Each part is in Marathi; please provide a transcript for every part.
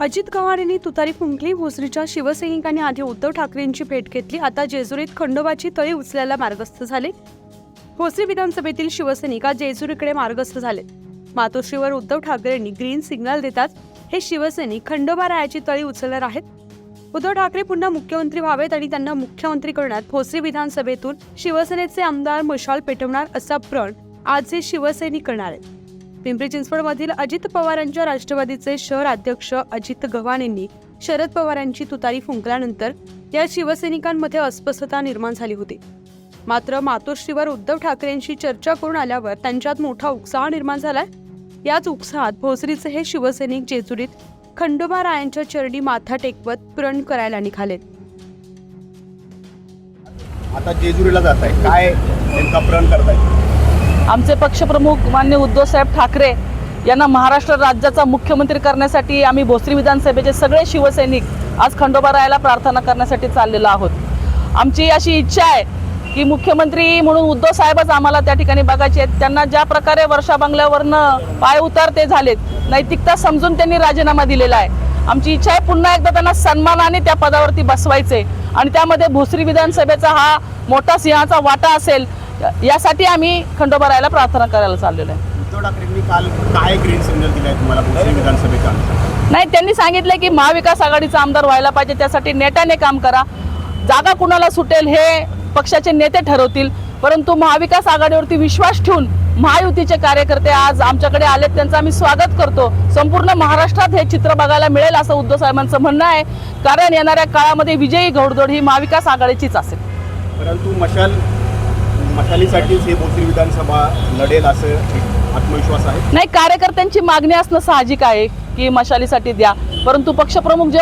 अजित पवार यांनी तुतारी फुंकली भोसरीच्या शिवसैनिकांनी आधी उद्धव ठाकरेंची भेट घेतली आता जेजुरीत खंडोबाची तळी उचलायला मार्गस्थ झाले. भोसरी विधानसभेतील शिवसैनिक आज जेजुरीकडे मार्गस्थ झाले. मातोश्रीवर उद्धव ठाकरेंनी ग्रीन सिग्नल देताच हे शिवसैनिक खंडोबा रायाची तळी उचलणार आहेत. उद्धव ठाकरे पुन्हा मुख्यमंत्री व्हावेत आणि त्यांना मुख्यमंत्री करण्यात भोसरी विधानसभेतून शिवसेनेचे आमदार मशाल पेटवणार असा प्रण आज हे शिवसैनिक करणार आहेत. पिंपरी चिंचवडमधील अजित पवारांच्या राष्ट्रवादीचे शहर अध्यक्ष अजित गव्हाण यांनी शरद पवारांची तुतारी फुंकल्यानंतर या शिवसैनिकांमध्ये अस्वस्थता निर्माण झाली होती. मात्र मातोश्रीवर उद्धव ठाकरेंशी चर्चा करून आल्यावर त्यांच्यात मोठा उत्साह निर्माण झालाय. याच उत्साहात भोसरीचे हे शिवसैनिक जेजुरीत खंडोबा रायांच्या चरणी माथा टेकवत प्रण करायला निघालेत. आता जेजुरीला जात आहे काय नेमका प्रण करताय आमचे पक्षप्रमुख मान्य उद्धवसाहेब ठाकरे यांना महाराष्ट्र राज्याचा मुख्यमंत्री करण्यासाठी आम्ही भोसरी विधानसभेचे सगळे शिवसैनिक आज खंडोबा रायाला प्रार्थना करण्यासाठी चाललेलो आहोत. आमची अशी इच्छा आहे की मुख्यमंत्री म्हणून उद्धव साहेबच आम्हाला त्या ठिकाणी बघायचे आहेत. त्यांना ज्या प्रकारे वर्षा बंगल्यावरनं पाय उतार ते झालेत नैतिकता समजून त्यांनी राजीनामा दिलेला आहे. आमची इच्छा आहे पुन्हा एकदा त्यांना सन्मानाने त्या पदावरती बसवायचे आणि त्यामध्ये भोसरी विधानसभेचा हा मोठा सिंहाचा वाटा असेल यासाठी आम्ही खंडोबा रायाला प्रार्थना करायला चाललेलो आहे. उद्धव ठाकरेंनी काल काय ग्रीन सिग्नल दिलाय तुम्हाला भोसरी विधानसभेचा नाही त्यांनी सांगितलं की महाविकास आघाडीचा आमदार व्हायला पाहिजे त्यासाठी नेटाने काम करा. जागा कुणाला सुटेल हे पक्षाचे नेते ठरवतील परंतु महाविकास आघाडीवरती विश्वास ठेवून महायुतीचे कार्यकर्ते आज आमच्याकडे आलेत त्यांचं आम्ही स्वागत करतो. संपूर्ण महाराष्ट्रात हे चित्र बघायला मिळेल असं उद्धव साहेबांचं म्हणणं आहे. कारण येणाऱ्या काळामध्ये विजयी घौडदौड ही महाविकास आघाडीचीच असेल. परंतु मशाल मशालीसाठीच हे विधानसभा लढेल असं आत्मविश्वास आहे. नाही कार्यकर्त्यांची मागणी असणं साहजिक आहे की मशालीसाठी द्या. परंतु पक्षप्रमुख जे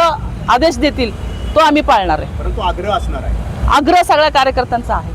आदेश देतील तो आम्ही पाळणार आहे. परंतु आग्रह असणार आहे. आग्रह सगळ्या कार्यकर्त्यांचा आहे.